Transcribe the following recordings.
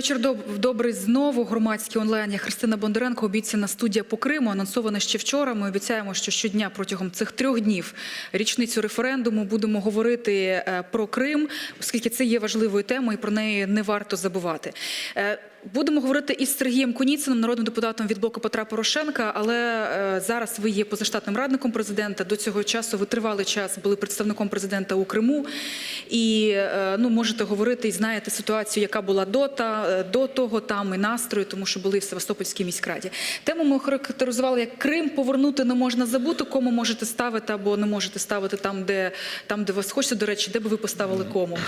Вечір добрий знову. Громадський онлайн. Я Христина Бондаренко. Обіцяна студія по Криму. Анонсована ще вчора. Ми обіцяємо, що щодня протягом цих трьох днів річницю референдуму будемо говорити е, про Крим, оскільки це є важливою темою, і про неї не варто забувати. Будемо говорити із Сергієм Куніциним, народним депутатом від блоку Петра Порошенка. Але е, зараз ви є позаштатним радником президента. До цього часу ви тривалий час були представником президента у Криму. І е, ну можете говорити і знаєте ситуацію, яка була до та е, до того, там і настрою, тому що були в Севастопольській міськраді. Тему ми характеризували як Крим повернути не можна забути. Кому можете ставити або не можете ставити там, де там, де вас хочеться. До речі, де би ви поставили кому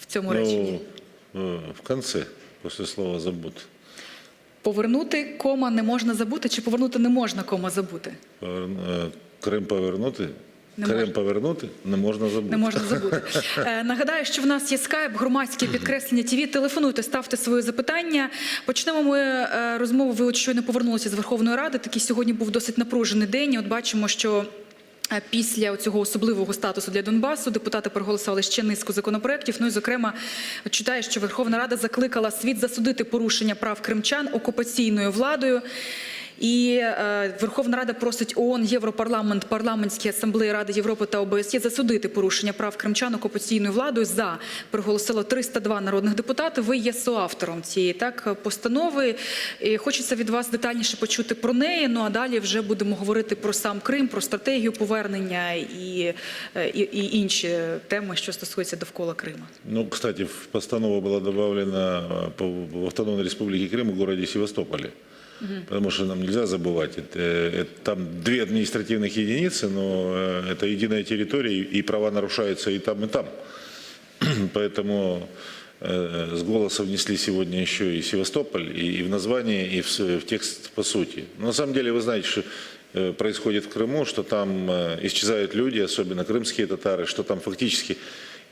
в цьому реченні? Ну, э, в конце, после слова «забуд». Повернути кома не можна забути, чи повернути не можна кома забути? Э, Крим повернути. Не Крим можна. повернути не можна забути. Не можна забути. Е, Нагадаю, що в нас є скайп, громадське підкреслення ТВ. Телефонуйте, ставте свої запитання. Почнемо ми е, розмову. Ви от щойно повернулися з Верховної Ради. Такий сьогодні був досить напружений день. І От бачимо, що. Після цього особливого статусу для Донбасу депутати проголосували ще низку законопроєктів. Ну і зокрема, читаю, що Верховна Рада закликала світ засудити порушення прав кримчан окупаційною владою. І е, Верховна Рада просить ООН, Європарламент, парламентські асамблеї Ради Європи та ОБСЄ засудити порушення прав кримчан окупаційною владою. За проголосило 302 народних депутати. Ви є соавтором цієї так постанови. І хочеться від вас детальніше почути про неї. Ну а далі вже будемо говорити про сам Крим, про стратегію повернення і, е, і, і інші теми, що стосуються довкола Крима. Ну, кстати, в постанову была добавлена э, по- в Автономной Республике Крым в городе Севастополе. Потому что нам нельзя забывать, это, это там две административных единицы, но э, это единая территория, и- права нарушаются и там, и там. Поэтому э, с голоса внесли сегодня еще и Севастополь, и, и в название, и в, в текст по сути. Но на самом деле вы знаете, что э, происходит в Крыму, что там э, исчезают люди, особенно крымские татары, что там фактически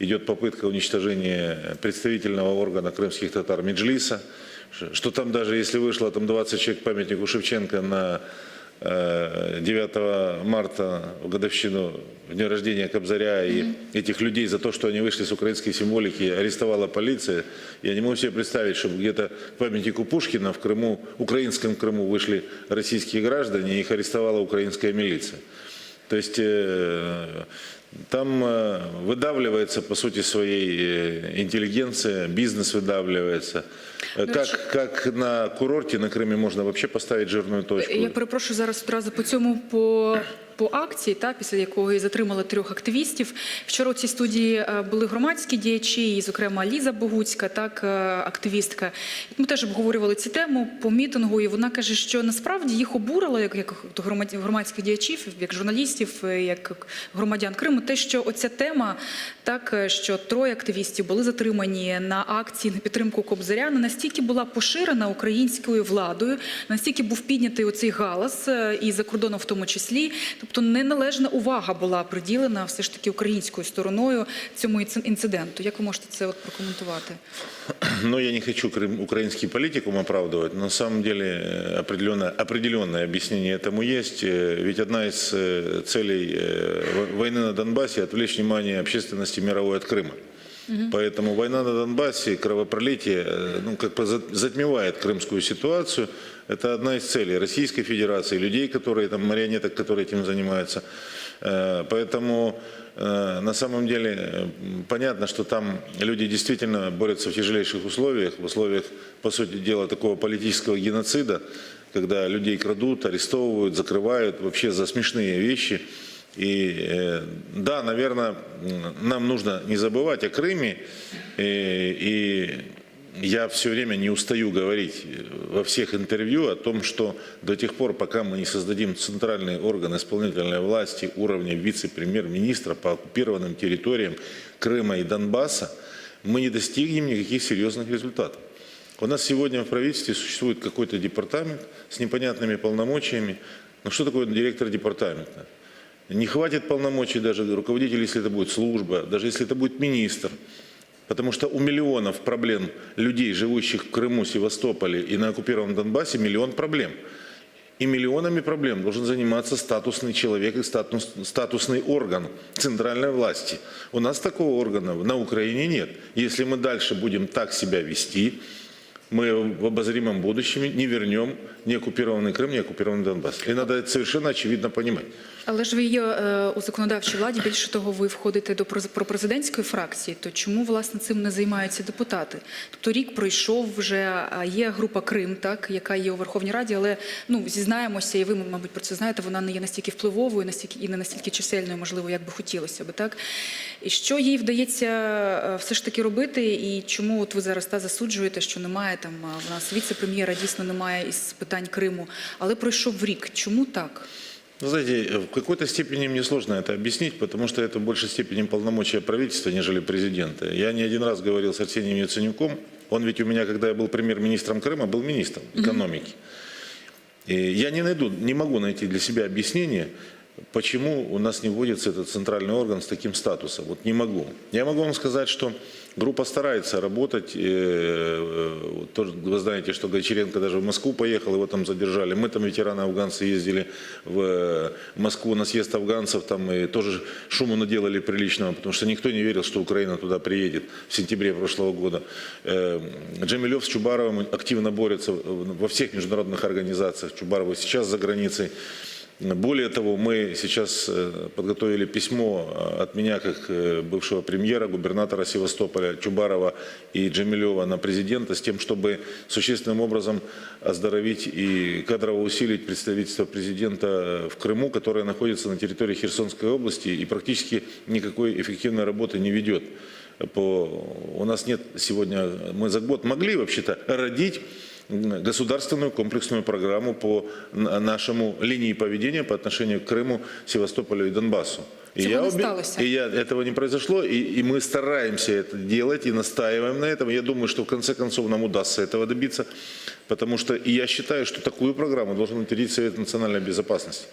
идет попытка уничтожения представительного органа крымских татар Меджлиса, что- там даже если вышло там 20 человек памятнику Шевченко на э, 9 марта в годовщину в день рождения Кобзаря и этих людей за то, что они вышли с украинской символики, арестовала полиция. Я не могу себе представить, чтобы где-то к памятнику Пушкина в Крыму, украинском Крыму вышли российские граждане, и их арестовала украинская милиция. То есть э, там э, выдавливается, по сути своей, э, интеллигенция, бизнес выдавливается. Э, Ну, Как, как на курорте на Крыме можно вообще поставить жирную точку? Я перепрошую зараз одразу по цьому по. По акції, та після якої затримали трьох активістів. Вчора у цій студії е, були громадські діячі, і, зокрема, Ліза Богуцька, так е, активістка. Ми теж обговорювали цю тему по мітингу, і вона каже, що насправді їх обурило як, як громадських діячів, як журналістів, е, як громадян Криму, те, що оця тема, так що троє активістів були затримані на акції на підтримку Кобзаряна, настільки була поширена українською владою, настільки був піднятий оцей галас і за кордоном в тому числі. Тобто неналежна увага була приділена все ж таки українською стороною цьому інци- інциденту. Як ви можете це от прокоментувати? Но я не хочу крым- украинский политикум оправдывать, но на самом деле э, определенное, определенное объяснение этому есть. Э, Ведь одна из э, целей э, во- войны на Донбассе – отвлечь внимание общественности мировой от Крыма. Поэтому война на Донбассе, кровопролитие, э, ну, как бы за- затмевает крымскую ситуацию. Это одна из целей Российской Федерации, людей, которые там, марионеток, которые этим занимаются. Э, Поэтому э, на самом деле понятно, что там люди действительно борются в тяжелейших условиях, в условиях, по сути дела, такого политического геноцида, когда людей крадут, арестовывают, закрывают вообще за смешные вещи. И э, да, наверное, нам нужно не забывать о Крыме. И, и я все время не устаю говорить во всех интервью о том, что до тех пор, пока мы не создадим центральный орган исполнительной власти уровня вице-премьер-министра по оккупированным территориям Крыма и Донбасса, мы не достигнем никаких серьезных результатов. У нас сегодня в правительстве существует какой-то департамент с непонятными полномочиями. Но что такое директор департамента? Не хватит полномочий даже руководителя, если это будет служба, даже если это будет министр. Потому что у миллионов проблем людей, живущих в Крыму, Севастополе и на оккупированном Донбассе, миллион проблем. и миллионами проблем должен заниматься статусный человек и статус, статусный орган центральной власти. У нас такого органа на Украине нет. Если мы дальше будем так себя вести, мы в обозримом будущем не вернем ни оккупированный Крым, ни оккупированный Донбасс. И надо это совершенно очевидно понимать. Але ж ви є е, у законодавчій владі. Більше того, ви входите до пропрезидентської фракції. То чому власне цим не займаються депутати? Тобто рік пройшов вже є група Крим, так яка є у Верховній Раді, але ну зізнаємося, і ви, мабуть, про це знаєте. Вона не є настільки впливовою, настільки і не настільки чисельною, можливо, як би хотілося би, так і що їй вдається е, все ж таки робити, і чому от ви зараз та засуджуєте, що немає там в нас віце-прем'єра дійсно немає із питань Криму, але пройшов рік. Чому так? Вы знаете, в какой-то степени мне сложно это объяснить, потому что это в большей степени полномочия правительства, нежели президента. Я не один раз говорил с Арсением Яценюком. Он ведь у меня, когда я был премьер-министром Крыма, был министром экономики. И я не найду, не могу найти для себя объяснение, почему у нас не вводится этот центральный орган с таким статусом. Вот не могу. Я могу вам сказать, что группа старается работать. Э, Вы знаете, что Гончаренко даже в Москву поехал, его там задержали. Мы там, ветераны афганцы, ездили в э, Москву на съезд афганцев, там и тоже шуму наделали приличного, потому что никто не верил, что Украина туда приедет в сентябре прошлого года. Э, Джамилев с Чубаровым активно борются во всех международных организациях. Чубарова сейчас за границей. Более того, мы сейчас э, подготовили письмо э, от меня, как э, бывшего премьера, губернатора Севастополя Чубарова и Джамилева на президента с тем, чтобы существенным образом оздоровить и кадрово усилить представительство президента в Крыму, которое находится на территории Херсонской области и практически никакой эффективной работы не ведет. По... У нас нет сегодня, мы за год могли вообще-то родить государственную комплексную программу по нашему линии поведения по отношению к Крыму, Севастополю и Донбассу. И я, сталося? и я- этого не произошло, и, и мы стараемся это делать и настаиваем на этом. Я думаю, что в конце концов нам удастся этого добиться, потому что и я считаю, что такую программу должен утвердить Совет национальной безопасности.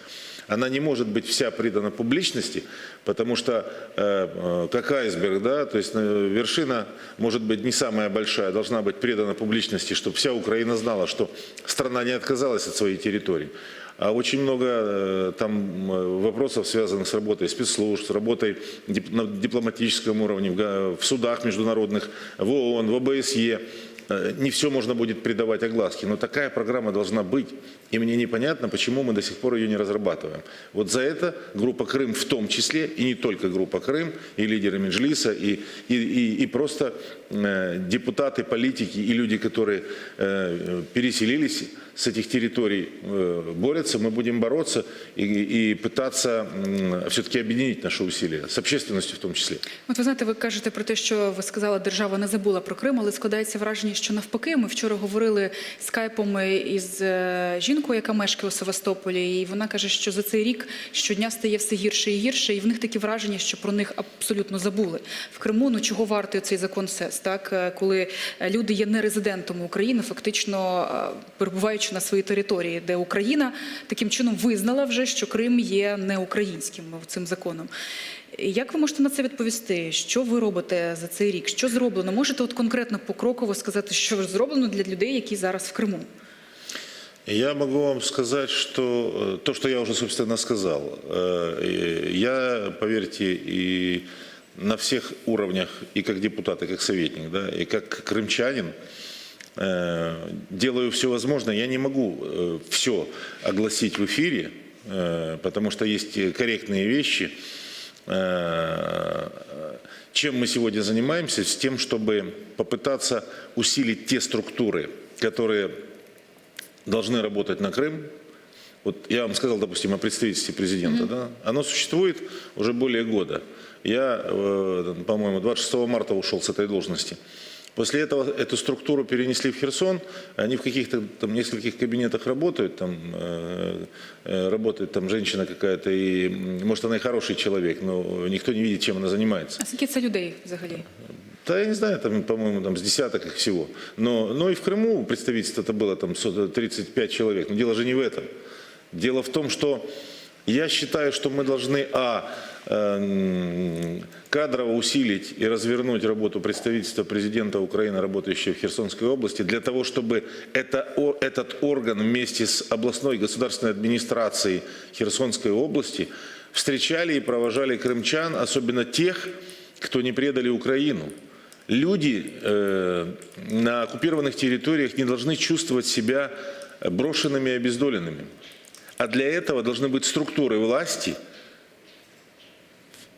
Она не может быть вся придана публичности, потому что э, э, как айсберг, да, то есть э, вершина может быть не самая большая, должна быть предана публичности, чтобы вся Украина знала, что страна не отказалась от своей территории. А очень много э, там вопросов, связанных с работой спецслужб, с работой на дипломатическом уровне, в судах международных, в ООН, в ОБСЕ. Не все можно будет придавать огласке, но такая программа должна быть. И мне непонятно, почему мы до сих пор ее не разрабатываем. Вот за это группа Крым в том числе, и не только группа Крым, и лидеры Меджлиса, и, и, и, и просто э, депутаты, политики и люди, которые э, переселились с этих территорий, э, борются. Мы будем бороться и, и пытаться все-таки объединить наши усилия, с общественностью в том числе. От ви знаєте, ви кажете про те, що ви сказали, держава не забула про Крим, але складається враження, що навпаки, ми вчора говорили скайпом із е, жінкою, яка мешкає у Севастополі, і вона каже, що за цей рік щодня стає все гірше і гірше, і в них такі враження, що про них абсолютно забули. В Криму ну чого вартує цей закон СЕС, так е, коли е, люди є не резидентами України, фактично е, перебуваючи на своїй території, де Україна таким чином визнала вже, що Крим є не українським цим законом. Як ви можете на це відповісти? Що ви робите за цей рік? Що зроблено? Можете от конкретно покроково сказати, що зроблено для людей, які зараз в Криму? Я могу вам сказать, что э, то, что я уже, собственно, сказал, э, я, поверьте, и на всех уровнях, и как депутат, и как советник, да, и как крымчанин, э, делаю все возможное. Я не могу все огласить в эфире, потому что есть корректные вещи. Чем мы сегодня занимаемся? С тем, чтобы попытаться усилить те структуры, которые должны работать на Крым. Вот я вам сказал, допустим, о представительстве президента, да? Оно существует уже более года. Я, э, по-моему, 26 марта ушел с этой должности. После этого эту структуру перенесли в Херсон. Они в каких-то там нескольких кабинетах работают. Там э, э, работает там женщина какая-то, и может она и хороший человек, но никто не видит, чем она занимается. А скільки це людей взагалі? Да, я не знаю, там, по-моему, там с десяток их всего. Но, но и в Крыму представительство это было там 35 человек. Но дело же не в этом. Дело в том, что я считаю, что мы должны, а, э, кадрово усилить и развернуть работу представительства президента Украины, работающего в Херсонской области, для того, чтобы это, этот орган вместе с областной государственной администрацией Херсонской области встречали и провожали крымчан, особенно тех, кто не предали Украину. Люди э, на оккупированных территориях не должны чувствовать себя брошенными и обездоленными. А для этого должны быть структуры власти,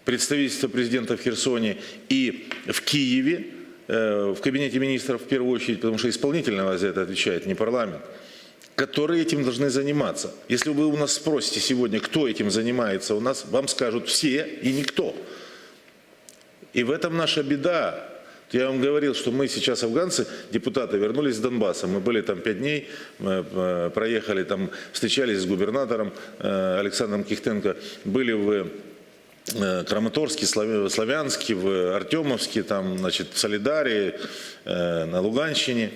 представительство президента в Херсоне и в Киеве, э, в кабинете министров в первую очередь, потому что исполнительная власть за это отвечает, не парламент, которые этим должны заниматься. Если вы у нас спросите сегодня, кто этим занимается, у нас вам скажут все и никто. И в этом наша беда. Я вам говорил, что мы сейчас, афганцы, депутаты, вернулись с Донбасса. Мы были там пять дней, э, проехали там, встречались с губернатором э, Александром Кихтенко, были в э, Краматорске, Славя- Славянске, в Артемовске, там, значит, в Солидаре, э, на Луганщине.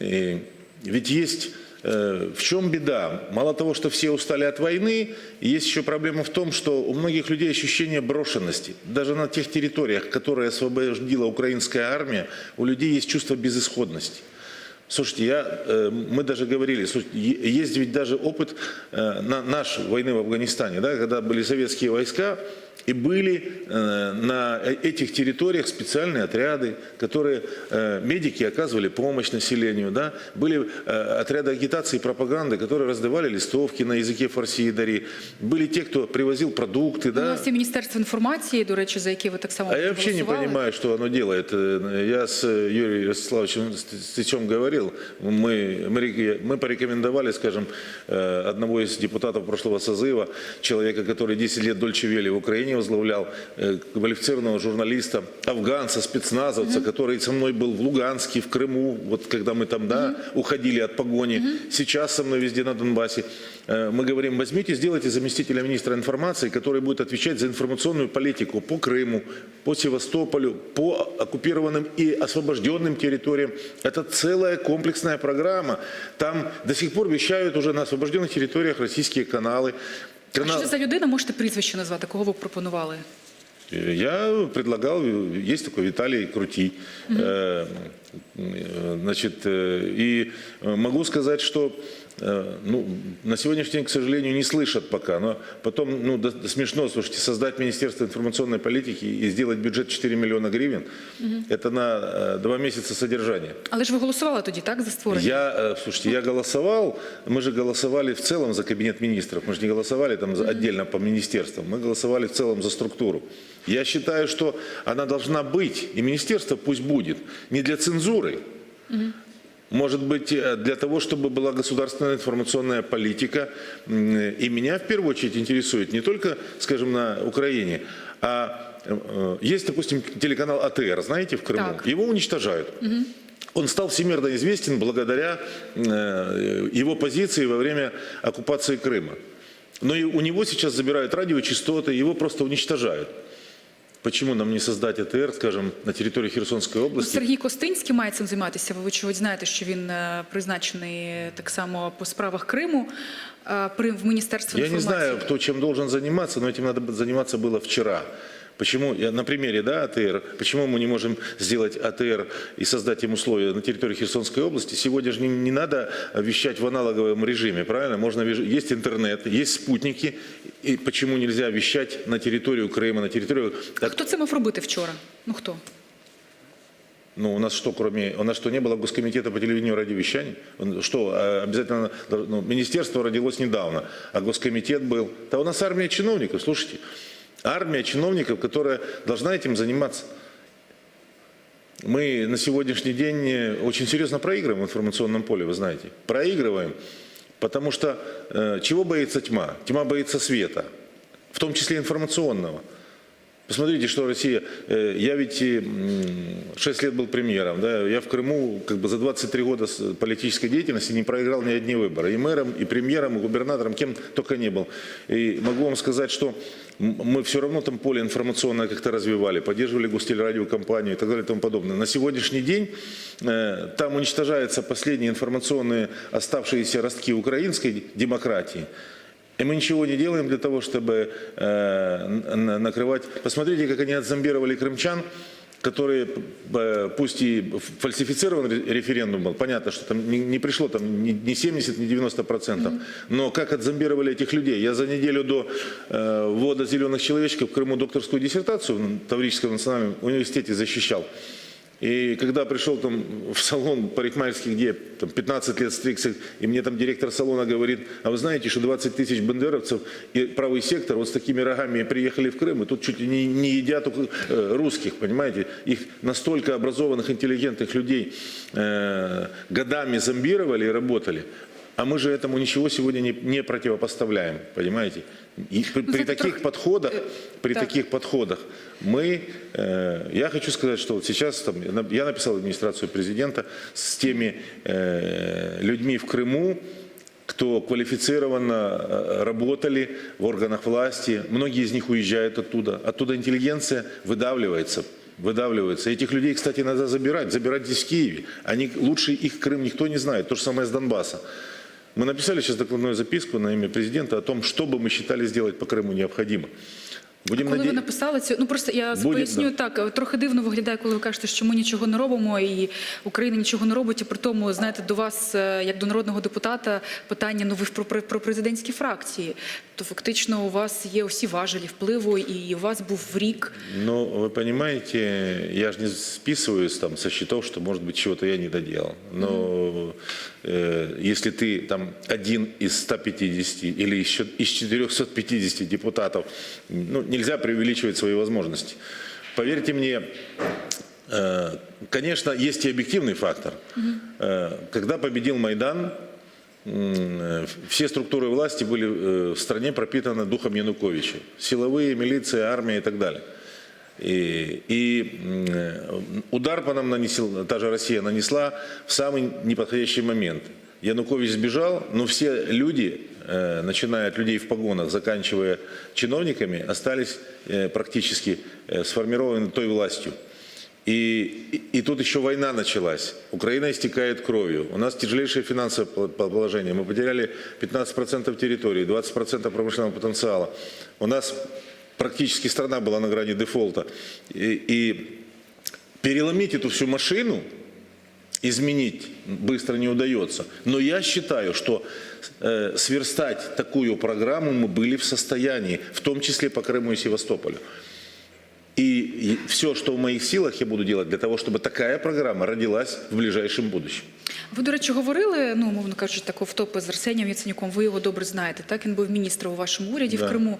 И ведь есть в чем беда? Мало того, что все устали от войны, есть еще проблема в том, что у многих людей ощущение брошенности. Даже на тех территориях, которые освободила украинская армия, у людей есть чувство безысходности. Слушайте, я, э, мы даже говорили, слушайте, е- есть ведь даже опыт э, на, наш войны в Афганистане, да, когда были советские войска, и были э, на э- этих территориях специальные отряды, которые э, медики оказывали помощь населению, да, были э, отряды агитации и пропаганды, которые раздавали листовки на языке фарси и дари, были те, кто привозил продукты, У да. нас є Міністерство інформації, до речі, за яке ви так само А я вообще не голосували. понимаю, что оно делает. Э, Я с э, Юрием Ростиславовичем Стычем говорил, мы, мы, реке- мы порекомендовали, скажем, э, одного из депутатов прошлого созыва, человека, который 10 лет Дольче Вели в Украине возглавлял, э, квалифицированного журналиста, афганца, спецназовца, который со мной был в Луганске, в Крыму, вот когда мы там, да, уходили от погони, сейчас со мной везде на Донбассе. Э, Мы говорим, возьмите, сделайте заместителя министра информации, который будет отвечать за информационную политику по Крыму, по Севастополю, по оккупированным и освобожденным территориям. Это целая комплексная программа. Там до сих пор вещают уже на освобожденных территориях российские каналы. А Канал- що це за людина? Можете прізвище назвати? Кого ви пропонували? Я предлагал, есть такой Виталий Крути. Э, э, Значит, э, и э, могу сказать, что э, ну, на сегодняшний день, к сожалению, не слышат пока. Но потом, ну, да- смешно, слушайте, создать Министерство информационной политики и сделать бюджет 4 миллиона гривен, это на э, два месяца содержания. Але ж ви голосували тоді, так, за створення? Я, э, слушайте, я голосовал, мы же голосовали в целом за кабинет министров, мы же не голосовали там за- отдельно по министерствам, мы голосовали в целом за структуру. Я считаю, что она должна быть, и министерство пусть будет, не для цензуры, может быть, э, для того, чтобы была государственная информационная политика. И меня в первую очередь интересует не только, скажем, на Украине, а э, есть, допустим, телеканал АТР, знаете, в Крыму. Так. Его уничтожают. Он стал всемирно известен благодаря э, его позиции во время оккупации Крыма. Но и у него сейчас забирают радиочастоты, его просто уничтожают. Почему нам не создать АТР, скажем, на территории Херсонской Ну, области? Сергій Костинський має цим займатися. Ви вочевидь знаєте, що він е, призначений так само по справах Криму е, при в Міністерстві Я не інформації. знаю, кто чем должен заниматься, но этим надо бы заниматься было вчера. Почему, на примере да, АТР, почему мы не можем сделать АТР и создать им условия на территории Херсонской области? Сегодня же не, не надо вещать в аналоговом режиме, правильно? Можно, есть интернет, есть спутники. И почему нельзя вещать на территорию Крыма, на территорию... А хто це мав робити вчора? Ну хто? Ну, у нас что, кроме... У нас что, не было госкомитета по телевидению и радиовещанию? Что, а, обязательно... ну, министерство родилось недавно, а госкомитет был. Да у нас армия чиновников, слушайте. Армия чиновников, которая должна этим заниматься. Мы на сегодняшний день э, очень серьезно проигрываем в информационном поле, вы знаете. Проигрываем, потому что э, чего боится тьма? Тьма боится света, в том числе информационного. Посмотрите, что Россия... э, Я ведь э, м, 6 лет был премьером, да, я в Крыму как бы за 23 года политической деятельности не проиграл ни одни выборы. И мэром, и премьером, и губернатором, кем только не был. И могу вам сказать, что мы все равно там поле информационное как-то развивали, поддерживали гостелерадиокомпанию и так далее и тому подобное. На сегодняшний день э, там уничтожаются последние информационные оставшиеся ростки украинской демократии. И мы ничего не делаем для того, чтобы э, накрывать. Посмотрите, как они отзомбировали крымчан, которые, э, пусть и фальсифицирован ре- референдум был, понятно, что там не, не пришло там ни ни 70, ни 90 процентов, но как отзомбировали этих людей. Я за неделю до э, ввода зеленых человечков в Крыму докторскую диссертацию в Таврическом национальном университете защищал. И когда пришел там в салон парикмахерский, где там, 15 лет стригся, и мне там директор салона говорит, а вы знаете, что 20 тысяч бандеровцев и правый сектор вот с такими рогами приехали в Крым, и тут чуть ли не, не едят э, русских, понимаете? Их настолько образованных, интеллигентных людей э, годами зомбировали и работали. А мы же этому ничего сегодня не, не противопоставляем, понимаете? И при, при это таких подходах, при так. таких подходах мы, э, я хочу сказать, что вот сейчас там, я написал администрацию президента с теми э, людьми в Крыму, кто квалифицированно э, работали в органах власти, многие из них уезжают оттуда, оттуда интеллигенция выдавливается, выдавливается. Этих людей, кстати, надо забирать, забирать здесь в Киеве. Они, лучше их Крым никто не знает, то же самое с Донбасса. Мы написали сейчас докладную записку на имя президента о том, что бы мы считали сделать по Крыму необходимо. Будем Коли ви наде- написали цю, ну просто я Буде, поясню да. так. Трохи дивно виглядає, коли ви кажете, що ми нічого не робимо, і Україна нічого не робить. І при тому, знаєте, до вас, е, як до народного депутата, питання ну ви ж про, про, про президентські фракції. То фактично у вас є усі важелі впливу, і у вас був рік. Ну, вы понимаете, я же не списываюсь там со счетов, что, может быть, чего-то я не доделал. Но э, если ты там один из 150 или еще из 450 депутатов, ну, нельзя преувеличивать свои возможности. Поверьте мне, э, конечно, есть и объективный фактор. Э, Когда победил Майдан, э, все структуры власти были в стране пропитаны духом Януковича. Силовые, милиция, армия и так далее. И, и, удар по нам нанесел, та же Россия нанесла в самый неподходящий момент. Янукович сбежал, но все люди, начиная от людей в погонах, заканчивая чиновниками, остались э, практически э, сформированы той властью. И, и, и тут еще война началась. Украина истекает кровью. У нас тяжелейшее финансовое пол- пол- положение. Мы потеряли 15% территории, 20% промышленного потенциала. У нас практически страна была на грани дефолта. И, и переломить эту всю машину, изменить быстро не удается. Но я считаю, что э, сверстать такую программу мы были в состоянии, в том числе по Крыму и Севастополю. И все, что в моих силах, я буду делать для того, чтобы такая программа родилась в ближайшем будущем. Ви, до речі, говорили, ну, мовно кажучи, так втопи з Арсенієм Яценюком, ви його добре знаєте, так? Він був міністром у вашому уряді в Криму.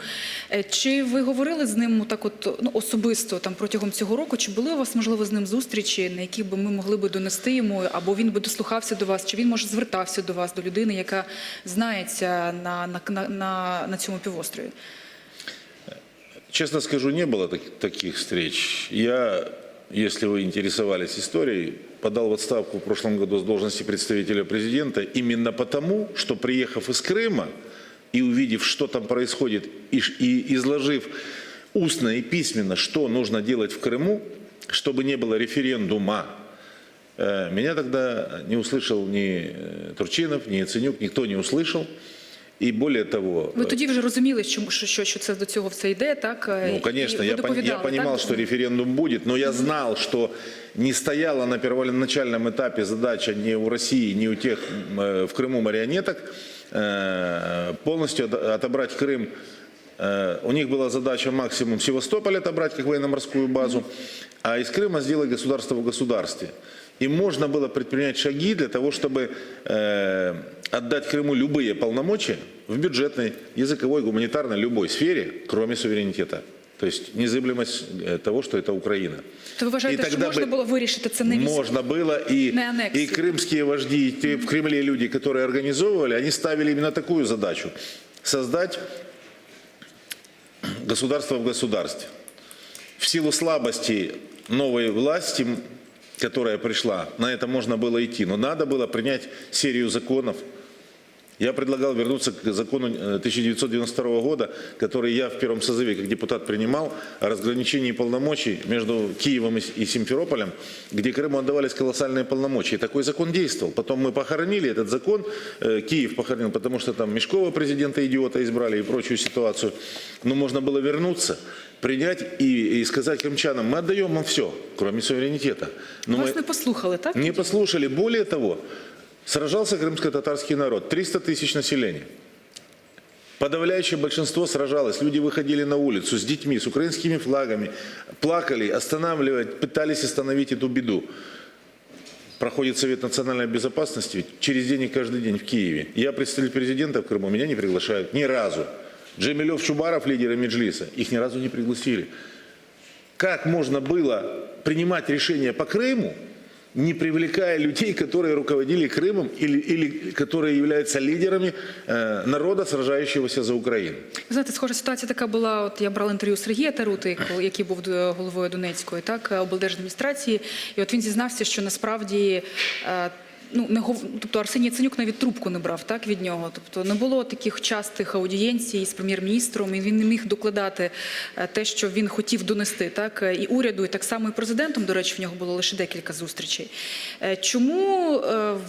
Е, Чи ви говорили з ним так от, ну, особисто там, протягом цього року? Чи були у вас, можливо, з ним зустрічі, на яких би ми могли би донести йому, або він би дослухався до вас, чи він, може, звертався до вас, до людини, яка знається на, на, на, на, на цьому півострові? Честно скажу, не было так- таких встреч. Я, если вы интересовались историей, подал в отставку в прошлом году с должности представителя президента именно потому, что приехав из Крыма и увидев, что там происходит, и, и изложив устно и письменно, что нужно делать в Крыму, чтобы не было референдума, э, меня тогда не услышал ни э, Турчинов, ни Яценюк, никто не услышал. И более того, Ви тоді вже розуміли, що, що, що, що це до цього все йде, так? Е, Ну, і конечно, ви я, пон- я доповідали, понимал, так? что референдум будет, но я знал, что не стояла на первоначальном этапе задача ни у России, ни у тех м, э, в Крыму марионеток э, полностью от- отобрать Крым. Э, У них была задача максимум Севастополь отобрать как военно-морскую базу, а из Крыма сделать государство в государстве. И можно было предпринять шаги для того, чтобы э, отдать Крыму любые полномочия в бюджетной, языковой, гуманитарной, любой сфере, кроме суверенитета. То есть незыблемость э, того, что это Украина. То ви вважаєте, І що тогда можна би- було вирішити це не військово? Можно было, и, На аннексию. и крымские вожди, и те в Кремле люди, которые организовывали, они ставили именно такую задачу. Создать государство в государстве. В силу слабости новой власти, м, которая пришла, на это можно было идти. Но надо было принять серию законов, я предлагал вернуться к закону э, 1992 года, который я в первом созыве как депутат принимал, о разграничении полномочий между Киевом и Симферополем, где Крыму отдавались колоссальные полномочия. И такой закон действовал. Потом мы похоронили этот закон, э, Киев похоронил, потому что там Мешкова президента идиота избрали и прочую ситуацию. Но можно было вернуться, принять и, и сказать крымчанам, мы отдаем вам все, кроме суверенитета. Но мы- Вас не послухали, так? не послушали. Более того, сражался крымско-татарский народ. 300 тысяч населения. Подавляющее большинство сражалось. Люди выходили на улицу с детьми, с украинскими флагами, плакали, останавливать, пытались остановить эту беду. Проходит Совет национальной безопасности через день и каждый день в Киеве. Я представитель президента в Крыму, меня не приглашают ни разу. Джемилев, Чубаров, лидеры Меджлиса, их ни разу не пригласили. Как можно было принимать решения по Крыму, не привлекая людей, которые руководили Крымом или, или которые являются лидерами э, народа, сражающегося за Украину? Ви знаєте, схожа ситуація така була. От я брала інтерв'ю Сергія Тарути, коли- який був е, головою Донецької, так е, облдержадміністрації, і от він зізнався, що насправді. Ну, не тобто Арсеній Яценюк навіть трубку не брав так від нього. Тобто не було таких частих аудієнцій з прем'єр-міністром, і він не міг докладати е, те, що він хотів донести, так е, і уряду, і так само і президентом. До речі, в нього було лише декілька зустрічей. Е, Чому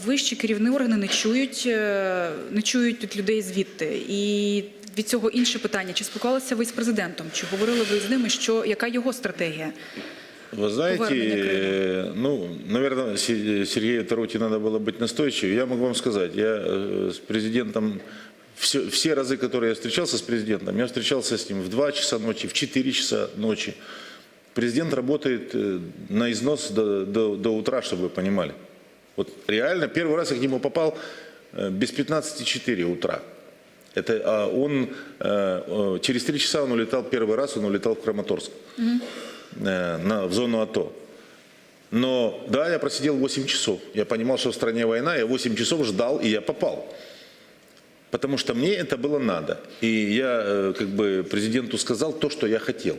вищі керівні органи не чують, не чують від людей звідти? І від цього інше питання: чи спілкувалися ви з президентом? Чи говорили ви з ними, що яка його стратегія? Вы знаете, э, ну, наверное, Се- Сергею Таруте надо было быть настойчивее. Я могу вам сказать, я э, с президентом, все, все разы, которые я встречался с президентом, я встречался с ним в 2 часа ночи, в 4 часа ночи. Президент работает э, на износ до, до, до утра, чтобы вы понимали. Вот реально, первый раз я к нему попал без 15.4 утра. Это а он через три часа он улетал первый раз, он улетал в Краматорск э, на, в зону АТО. Но да, я просидел 8 часов. Я понимал, что в стране война, я 8 часов ждал, и я попал. Потому что мне это было надо. И я э, как бы президенту сказал то, что я хотел.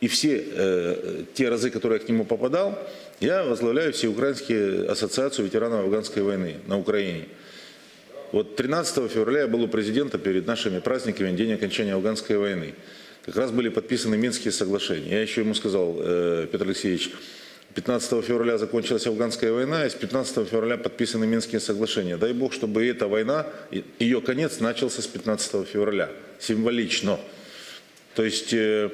И все э, те разы, которые я к нему попадал, я возглавляю всеукраинские ассоциацию ветеранов афганской войны на Украине. Вот 13 февраля я был у президента перед нашими праздниками, день окончания афганской войны. Как раз были подписаны Минские соглашения. Я еще ему сказал, э, Петр Алексеевич, 15 февраля закончилась афганская война, и с 15 февраля подписаны Минские соглашения. Дай Бог, чтобы эта война, ее конец начался с 15 февраля. Символично. То есть э,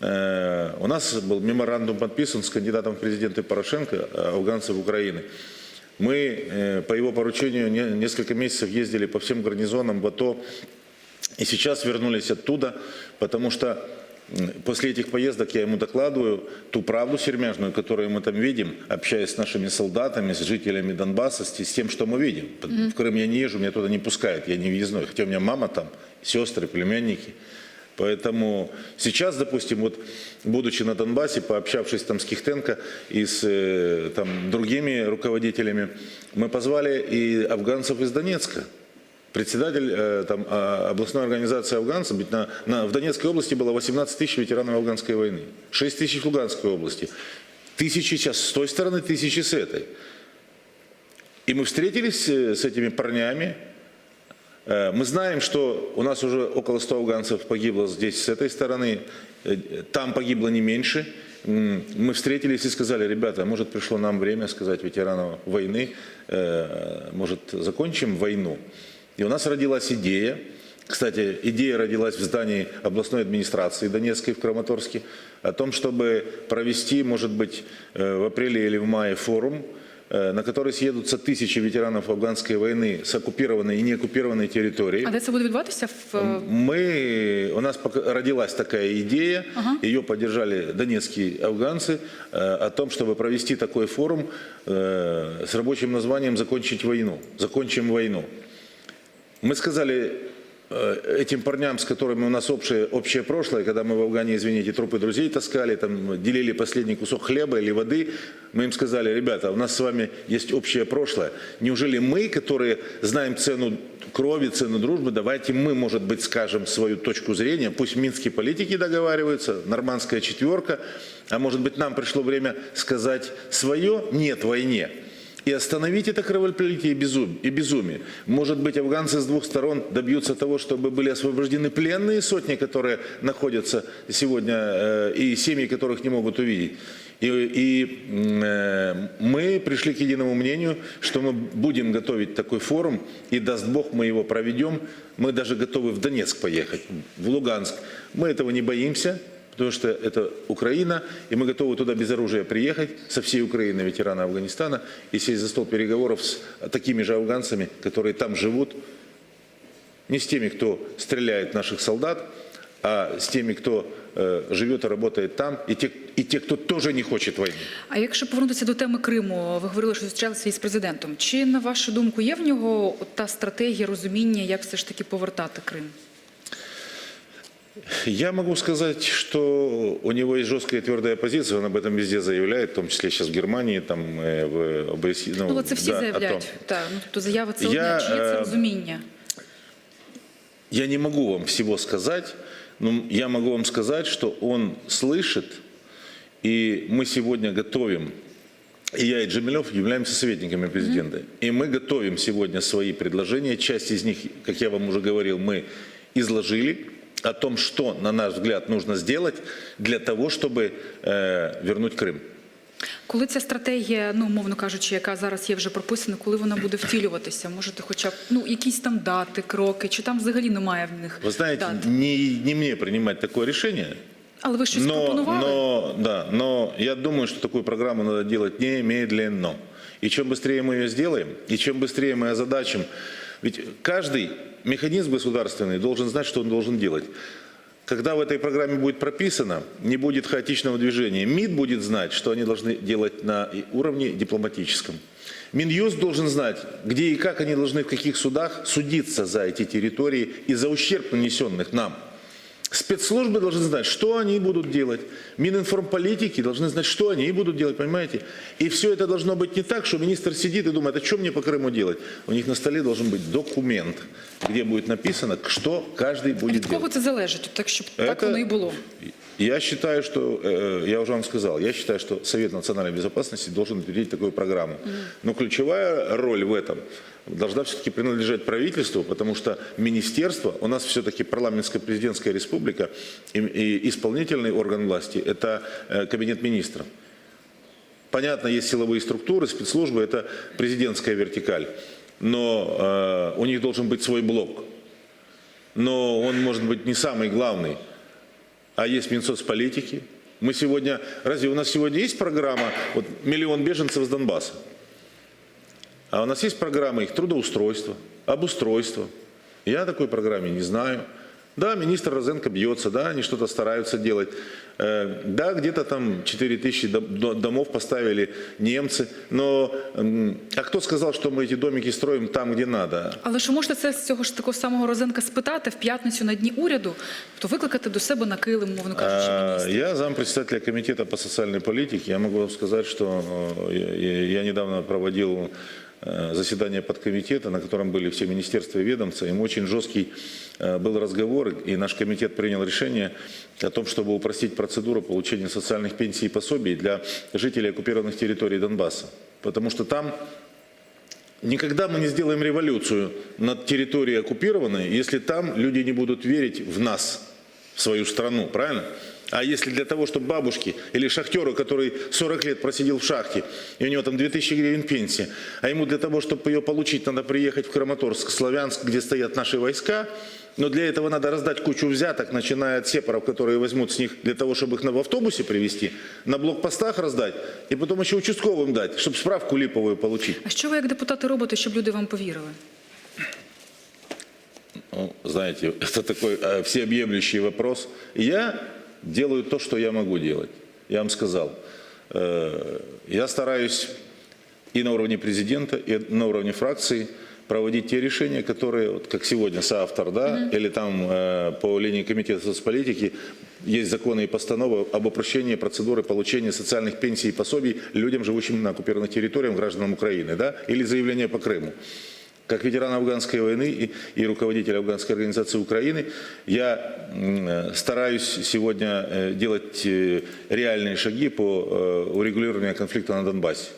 э, у нас был меморандум подписан с кандидатом в президенты Порошенко, э, афганцев Украины. Мы э, по его поручению не- несколько месяцев ездили по всем гарнизонам в АТО и сейчас вернулись оттуда, потому что после этих поездок я ему докладываю ту правду сермяжную, которую мы там видим, общаясь с нашими солдатами, с жителями Донбасса, с тем, что мы видим. В Крым я не езжу, меня туда не пускают, я не въездной. Хотя у меня мама там, сестры, племянники. Поэтому сейчас, допустим, вот будучи на Донбассе, пообщавшись там с Кихтенко и с э, там, другими руководителями, мы позвали и афганцев из Донецка. Председатель э, там, а, областной организации афганцев, ведь на, на- в Донецкой области было 18 тысяч ветеранов афганской войны, 6 тысяч в Луганской области, тысячи сейчас с той стороны, тысячи с этой. И мы встретились э, с этими парнями, Э, Мы знаем, что у нас уже около 100 афганцев погибло здесь, с этой стороны. Там погибло не меньше. Мы встретились и сказали, ребята, может пришло нам время сказать ветеранам войны, может закончим войну. И у нас родилась идея, кстати, идея родилась в здании областной администрации Донецкой в Краматорске, о том, чтобы провести, может быть, э, в апреле или в мае форум, э, на который съедутся тысячи ветеранов афганской войны с оккупированной и неоккупированной территории. А де це буде відбуватися? В е, Мы, у нас родилась такая идея, ее поддержали донецкие афганцы, э, о том, чтобы провести такой форум э, с рабочим названием «Закончить войну». «Закончим войну». Мы сказали э, этим парням, с которыми у нас общее, общее прошлое, когда мы в Афгане, извините, трупы друзей таскали, там, делили последний кусок хлеба или воды, мы им сказали, ребята, у нас с вами есть общее прошлое. Неужели мы, которые знаем цену крови, цену дружбы, давайте мы, может быть, скажем свою точку зрения, пусть минские политики договариваются, нормандская четверка, а может быть, нам пришло время сказать свое «нет войне». И остановить это кровопролитие и безум- и безумие. Может быть, афганцы с двух сторон добьются того, чтобы были освобождены пленные сотни, которые находятся сегодня, э, и семьи, которых не могут увидеть. И, и, э, мы пришли к единому мнению, что мы будем готовить такой форум, и даст Бог, мы его проведем. Мы даже готовы в Донецк поехать, в Луганск. Мы этого не боимся, потому что это Украина, и мы готовы туда без оружия приехать со всей Украины, ветераны Афганистана, и сесть за стол переговоров с такими же афганцами, которые там живут, не с теми, кто стреляет в наших солдат, а с теми, кто э, живет и работает там, и те, и те, кто тоже не хочет войны. А якщо повернутися до теми Криму, ви говорили, що зустрічалися із президентом. Чи на вашу думку є в нього от та стратегія розуміння, як все ж таки повертати Крим? Я могу сказать, что у него есть жесткая и твердая позиция, он об этом везде заявляет, в том числе сейчас в Германии, там, э, в ОБСЕ. Ну, от це всі да, о заявляють. том. Так, ну тобто заява це Я, одне. Чи є це е, розуміння? Я не могу вам всего сказать, но я могу вам сказать, что он слышит, и мы сегодня готовим, и я, и Джемилев являемся советниками президента, и мы готовим сегодня свои предложения, часть из них, как я вам уже говорил, мы изложили, о том, что, на наш взгляд, нужно сделать для того, чтобы э, вернуть Крым. Коли ця стратегія, ну умовно кажучи, яка зараз є вже прописана, коли вона буде втілюватися? Можете, хоча б ну якісь там дати, кроки, чи там взагалі немає в них Вы знаете, дат? не, не мне принимать такое решение, Але ви щось но, пропонували? но, да, но я думаю, что такую программу надо делать немедленно. И чем быстрее мы ее сделаем, и чем быстрее мы озадачим, ведь каждый механизм государственный должен знать, что он должен делать. Когда в этой программе будет прописано, не будет хаотичного движения. МИД будет знать, что они должны делать на уровне дипломатическом. Минюст должен знать, где и как они должны в каких судах судиться за эти территории и за ущерб, нанесенных нам. Спецслужбы должны знать, что они будут делать. Мининформполитики должны знать, что они будут делать, понимаете? И все это должно быть не так, что министр сидит и думает, а что мне по Крыму делать? У них на столе должен быть документ, где будет написано, что каждый будет Від делать. кого це залежить? От Так щоб так Это- воно і було. Я считаю, что, э, я уже вам сказал, я считаю, что Совет национальной безопасности должен утвердить такую программу. Но ключевая роль в этом должна все-таки принадлежать правительству, потому что министерство, у нас все-таки парламентская президентская республика, и, и исполнительный орган власти – это э, кабинет министров. Понятно, есть силовые структуры, спецслужбы, это президентская вертикаль, но э, у них должен быть свой блок. Но он может быть не самый главный а есть Минсоцполитики. Мы сегодня, разве у нас сегодня есть программа, вот миллион беженцев с Донбасса? А у нас есть программа их трудоустройства, обустройства. Я о такой программе не знаю. Да, министр Розенко бьется, да, они что-то стараются делать. Э, Да, где-то там 4 тысячи дом- до- домов поставили немцы. Но м, а кто сказал, что мы эти домики строим там, где надо? Але ж ви можете це з цього ж такого самого Розенка спитати в п'ятницю на дні уряду, то викликати до себе на килим, мовно кажучи, А, міністра. Я зампредседателя комитета по социальной политике. Я могу вам сказать, что э, я- я я недавно проводил э, заседание подкомитета, на котором были все министерства и ведомства. Им очень жесткий э, был разговор, и наш комитет принял решение о том, чтобы упростить процедуру получения социальных пенсий и пособий для жителей оккупированных территорий Донбасса. Потому что там Никогда мы не сделаем революцию над территорией оккупированной, если там люди не будут верить в нас, в свою страну, правильно? А если для того, чтобы бабушки или шахтеру, который 40 лет просидел в шахте, и у него там 2000 гривен пенсия, а ему для того, чтобы ее получить, надо приехать в Краматорск, Славянск, где стоят наши войска, но для этого надо раздать кучу взяток, начиная от сепаров, которые возьмут с них для того, чтобы их на, в автобусе привезти, на блокпостах раздать, и потом еще участковым дать, чтобы справку липовую получить. А що ви як депутати робите, щоб люди вам повірили? Ну, знаете, это такой э, всеобъемлющий вопрос. Я делаю то, что я могу делать. Я вам сказал. Э, Я стараюсь и на уровне президента, и на уровне фракции проводить те решения, которые, вот как сегодня соавтор, да, или там э, по линии комитета соцполитики есть законы и постановы об упрощении процедуры получения социальных пенсий и пособий людям, живущим на оккупированных территориях, гражданам Украины, да, или заявление по Крыму. Как ветеран афганской войны и, руководитель афганской организации Украины, я э, стараюсь сегодня э, делать э, реальные шаги по урегулированию конфликта на Донбассе.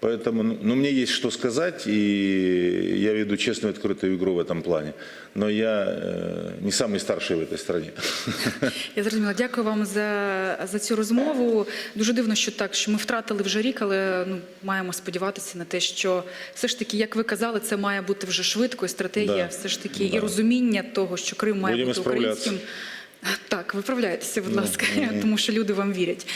Поэтому, ну, ну, мне есть что сказать, и я веду честную открытую игру в этом плане. Но я э, не самый старший в этой стране. Я зрозуміла. Дякую вам за, за цю розмову. Дуже дивно, що так, що ми втратили вже рік, але ну маємо сподіватися на те, що все ж таки, як ви казали, це має бути вже швидко, і стратегія, Да. все ж таки, і Да. розуміння того, що Крим має Будемо бути справлятися. українським. Так, виправляйтеся, будь Ну, ласка, тому що люди вам вірять.